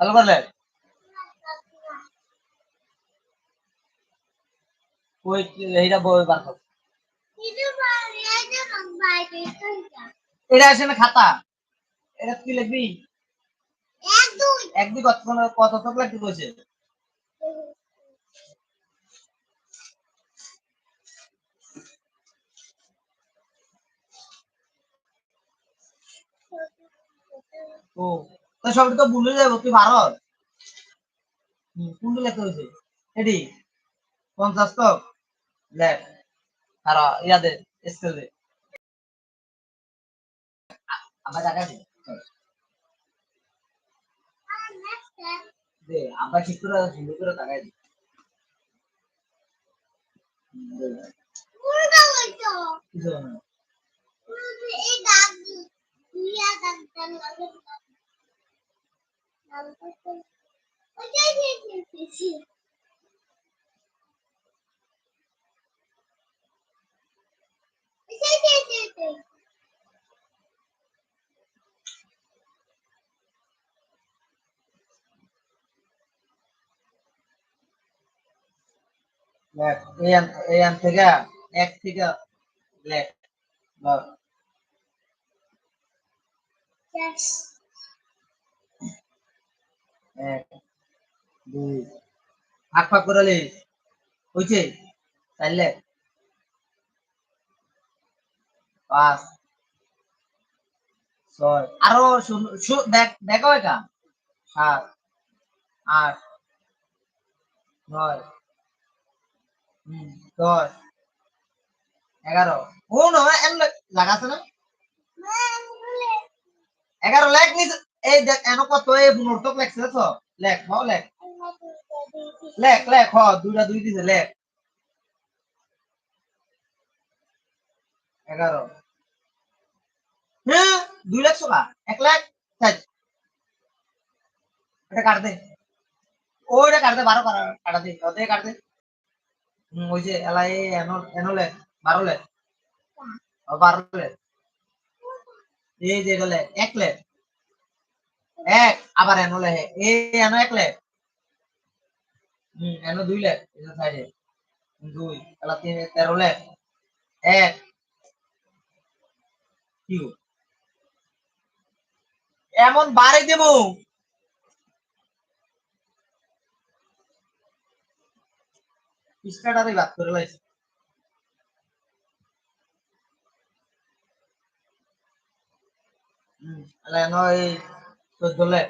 চালু করলে? ওই এইটা বই বার কর। এটা না খাতা? এটা কি লিখবি? এক দুই কত কত কত কইছে ও। তো সবটা তো ভুলে যাব, তুই ভারত কোনটা লিখতে হয়েছে? এটি পঞ্চাশ তো? লেখ। আর ইয়াদে স্কেল দে আবার টাকা দে দে ঠিক করে সুন্দর করে টাকাই দে। লেখ আন থেকে এক থেকে লেখ ধর এক, দুই ভাগ ভাগ করে লে হইছে? চার লেখ পাঁচ, ছয়, আরও দেখ এটা। সাত, আট, নয় দশ, এগারো। ও নয় এম লাগাছে না? এগারো লেখ নিচ এই দেখ এন কত? এই পুনর্তক লেখছে তো লেখ, হ, লেখ। লেখ লেখ, হ, দুইটা দুই দিছে, লেখ। এগারো। হ্যাঁ দুই লাখ সোলা এক লাখ, চার। এটা কাট দে। ওইটা কাট দে, বারো কাটা দে ওতে কাট দে। ওই যে, এলা এই এনো এনো লেখ, বারো লেখ। বারো লেখ। এই যে, এটা লেখ, এক লেখ। এক আবার এনো লেখে এই এনো এক লেখ এনো দুই সাইডে দুই তিন তেরো এক এমন বাড়ি দেব। পৃষ্ঠাটারই বাদ করে লাইছে। হম এনো এই চোদ্দ লেখ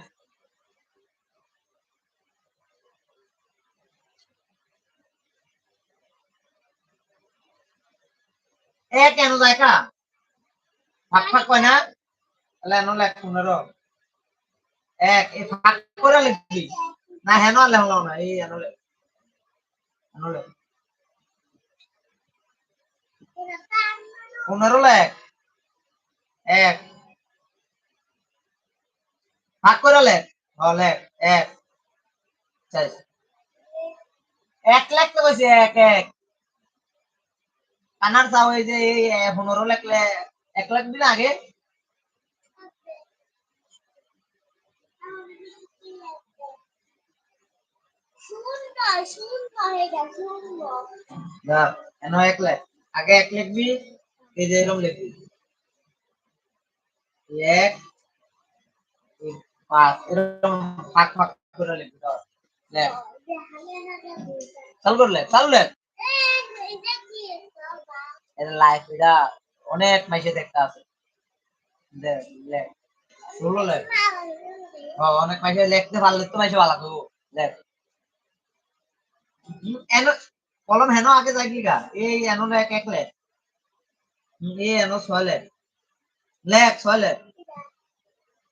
এ, কেন কা? ফাঁক ফাঁক কয় না? তাহলে এনো লেখ পনেরো। এক, এই ফাঁক করে লিখবি। না, হেন লেখলাম না, এই এনো লেখ। এনো লেখ। পনেরো লেখ। এক ভাগ করে লেখ লেখ এক। এক লাখ তো এক এক। কানার চাও এই যে পনেরো লেখলে এক লাখ দিন আগে। এক লাখ? আগে এক লিখবি, এই যে এরকম লিখবি। এক এরকম ফাঁক ফাঁক করে লিখবি ধর লেখ চালু করে লেখ চালু লেখ এটা লাইফ এটা অনেক মাইসে দেখতে আছে। লেখ অনেক মাইসে লিখতে পারলে তো মাইসে ভালো করব লেখ কলম হেন আগে যাই গা? এই এনো লেখ এক লেখ এই এনো ছয় লেখ লেখ ছয় লেখ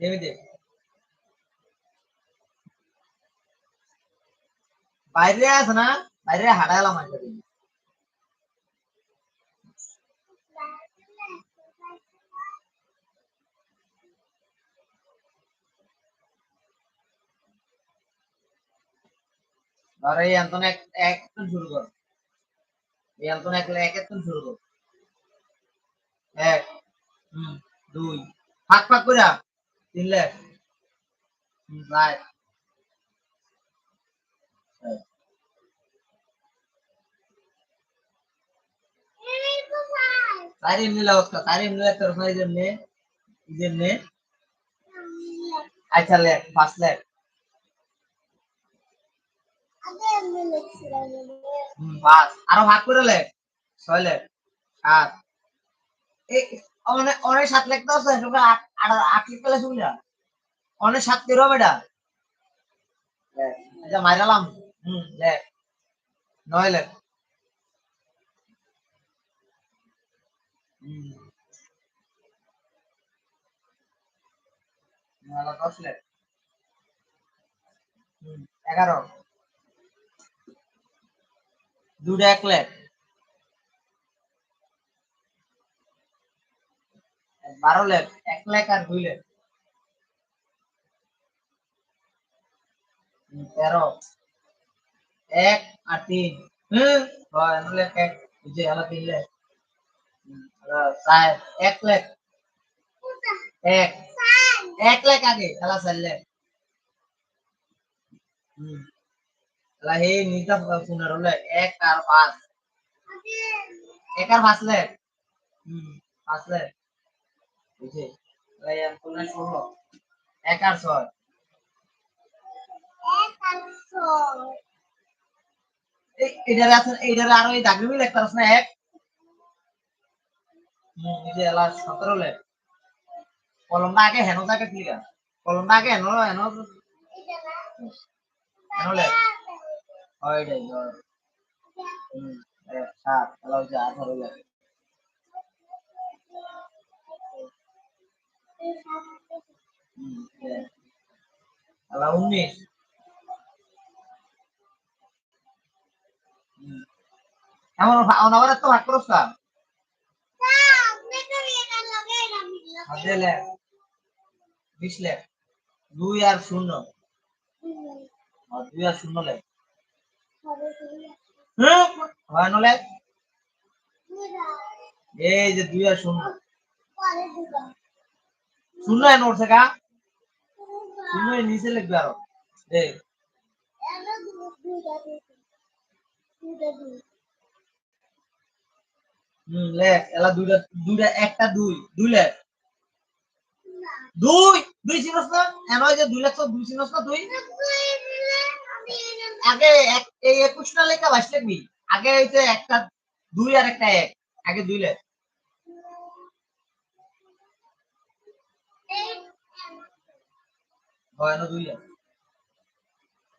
নেমে দে। বাইরে আছে না? বাইরে হাঁটাইলাম একটা দিন ধর এই অন্তন এক এক শুরু কর। এই অন্তন এক এক এক শুরু কর। এক দুই। ফাঁক ফাঁক করে তিন লেখ হুম চার চার এমনি অবস্থা এমনি একটা রকম এই জন্যে জন্যে। আচ্ছা লেখ, পাঁচ লেখ। আরও ভাগ করে লেখ, ছয় অনেক সাত লেখ তো আছে আট লেখ পেলে অনেক সাত তেরো হবে এটা আচ্ছা মাইরালাম হুম লেখ। নয় লেখ দশ এগারো। দুটো এক লেখ। বারো লেখ, এক লেখ আর দুই লেখ। তেরো, এক আর তিন। হয় লেখ, এক যে এলো তিন লেখ। এক এলা চার লেখ। হুম সেই পনেরো লেখ, এক আর পাঁচ। এক পাঁচ লেখ। হুম পাঁচ লেখ। বুঝে? এক আর ছয়। এটারে আছে এটারে আরও এই দাগরি মিলে একটা না এক? হুম এলা সতেরো লেখ। কলমটা আগে হেন থাকে ঠিক আছে? কলমটা আগে হেন হেন হেন লেখ। হয় এটাই সাত হচ্ছে আঠারো লেখ। এলা উনিশ এমন অনাবার তো ভাগ হাতে লেখ বিশ লেখ দুই আর শূন্য। দুই আর শূন্য লেখ হয়? না লেখ এই যে দুই আর শূন্য। শূন্য এনে উঠছে কা শূন্য এর নিচে লিখবে আরও। এই হুম লেখ এলা দুইটা দুইটা, একটা, দুই। দুই লেখ দুই! দুই চিনস না এন হয় যে দুই লেখ দুই চিনস না দুই? আগে এই একুশ না লেখা বাইশ লিখবি আগে হইছে একটা দুই আর একটা এক। আগে দুই লেখ হয় দুই লেখ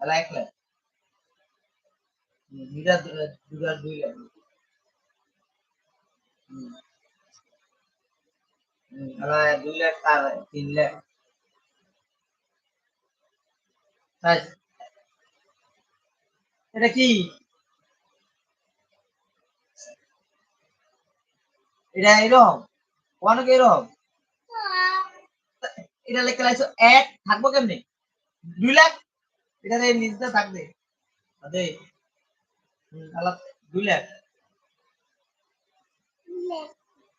এলা এক লেখ। দুইটা দুইটা দুই লেখ। দুই লেখ আর তিন লেখ। এটা কি? এটা এরকম? অনেক এরকম? এটা লেখা লাগছে এক, থাকব কেমনি? দুই লাখ? এটা নিচটা থাকবে। আদে আলাপ দুই লাখ।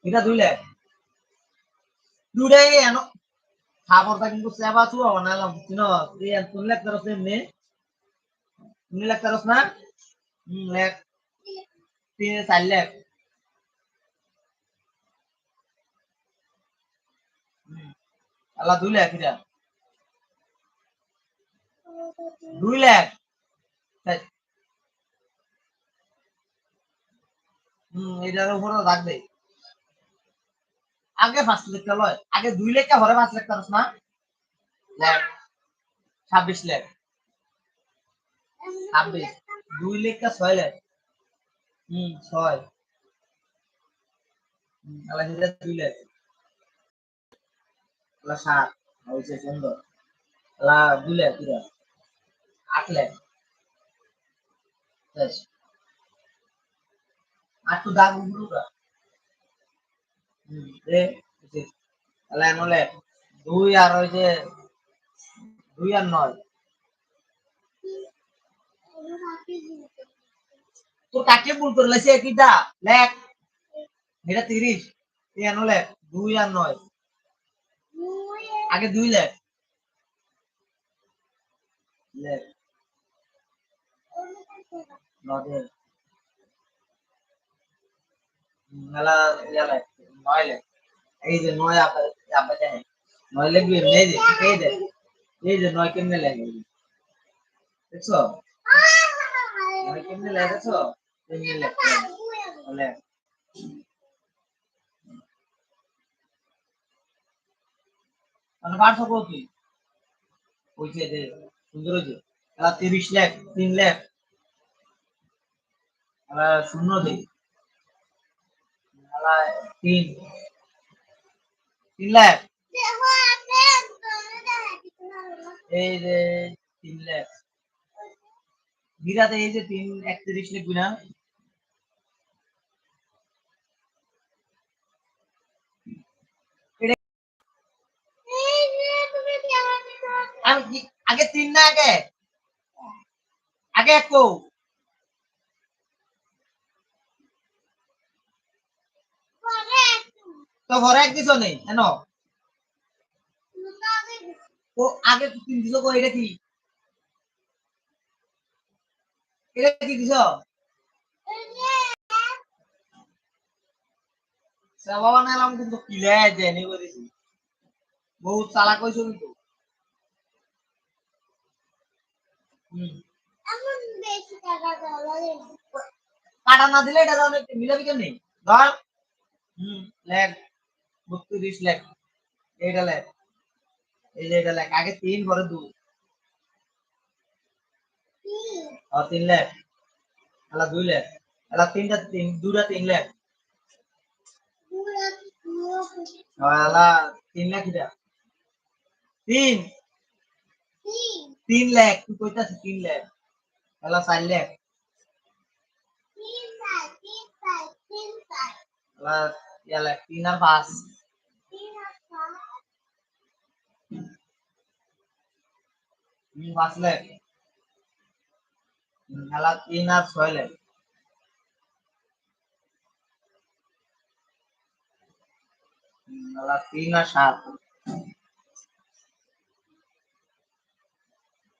এটা দুই লাখ। দুটাই এন খাবারটা কিন্তু সেবা চুয়া বানালাম তুই তিন লাখ তেরোস এমনি? তিন লাখ তেরোস না? লাখ, তিন, চার লাখ। হুম, আলা দুই লাখ এটা। দুই লাখ? হুম এটার উপরে রাখবে আগে পাঁচ লাখ লয়। আগে দুই লাখ হরে পাঁচ লাখ তেরোস না? ছাব্বিশ লাখ। ছাব্বিশ। দুই লাখ ছয় লাখ। হুম ছয়। দুই লাখ। আলা সাত হয়েছে সুন্দর। লা দুলে পুরা আটলে আর তো দাগ হুম, রে। তাহলে নলে দুই আর ওই যে দুই আর নয়। তোর কাকে ভুল করে লাইছে? কিটা? লেখ। এটা তিরিশ। আর নলে দুই আর নয়। আগে দুই লেখ। লেখ। মেলা নয় লেখ। এই যে নয় আপা নয় লিখবি এই যে এই যে এই যে নয় কেমনে লেখে? দেখছ? নয় কেমনে লেখেছো কেমনে লেখ? লেখ। মানে পাঁচশো কত হয়েছে যে সুন্দর হয়েছে। এলা তিরিশ লাখ, তিন লাখ। এলা শূন্য দেই। এলা তিন। তিন লাখ। এই যে, তিন লাখ। বিরাতে এই যে, তিন, একত্রিশ লিখবি না আমি কি- আগে তিন না আগে? আগে এক তো ঘরে এক দিছ নেই কেন তো আগে তিন দিছ কো এটা কি? এটা কি দিছ? সেবা বানালাম, কিন্তু কিলে জেনে করেছি বহুত চালাক হয়েছে কিন্তু হুম কাটা না দিলে এটা তাহলে মিলাবি কেমনি? ধর হুম লেখ বত্রিশ লেখ। এইটা লেখ। এই যে এটা লেখ। আগে তিন পরে দুই আর তিন লেখ। এলা দুই লেখ। এলা তিনটা তিন দুটা তিন লেখ। এলা তিন লেখ এটা। তিন। তিন লেখ তুই কইতাছিস তিন লেখ? এলা চার লেখ। এলা তিন আর পাঁচ। পাঁচ লেখ। এলা তিন আর ছয় লেখ। এলা তিন আর সাত এ- এ-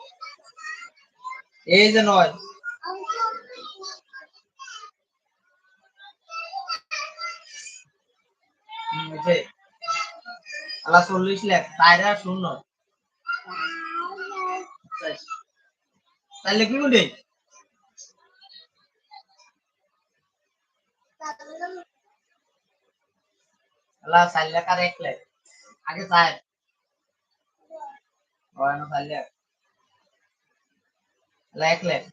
এই যে নয়। এলা চল্লিশ লেখ, তাইরা শূন্য। তাই লিখবি কোনটি এলা চার লেখ আর এক লেখ। আগে চার। চার লেখ? এলা এক লেখ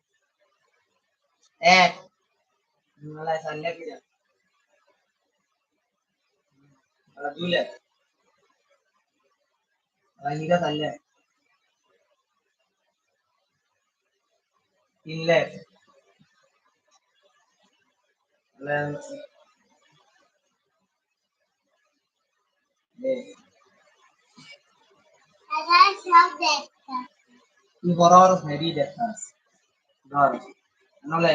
এক হুম, এলা চার লেখ এটা এলা দুই লেখ এলা নিটা চার লেখ তিন লেখ এলা এই, তুই বড় বড় হেভি দেখাস ধর নহলে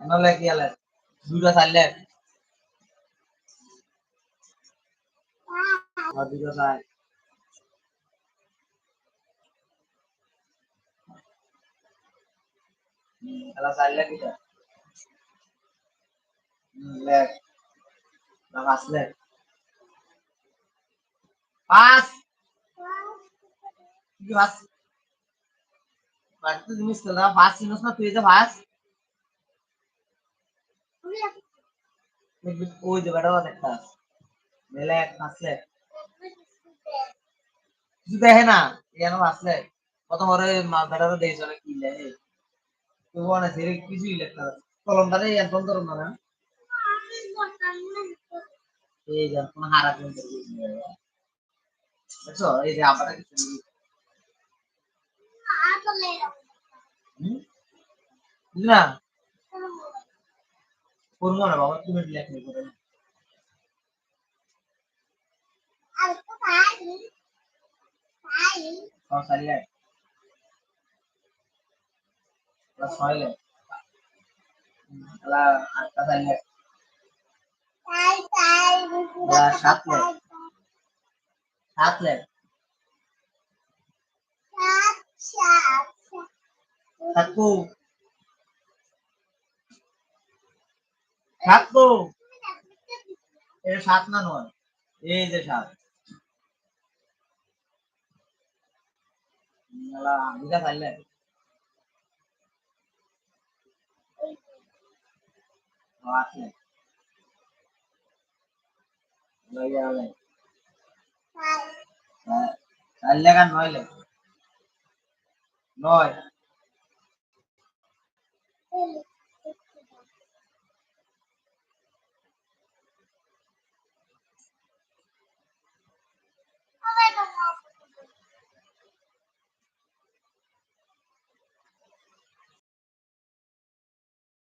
নহলে কি হলে দুটো। কি ভাস। বাড়িতে তুমি স্কুল ভাস চিনস না, তুই যে ভাস। ওই যে বেটা একটা মেলে এক আসলে কিছু দেখে না কেন আসলে প্রথম ওরে বেটারও দেখছ না কি লেহে তুই বলে কিছুই লেখা কলমটারে একদম ধরুন না এই যে হারা না। করব না বাবা তুমি লেখনি করে প্লাস ছয়লে তাহলে সাতকু সাতকু এটা সাত না নয় এই যে সাত। সারলে আসলে লই Nós.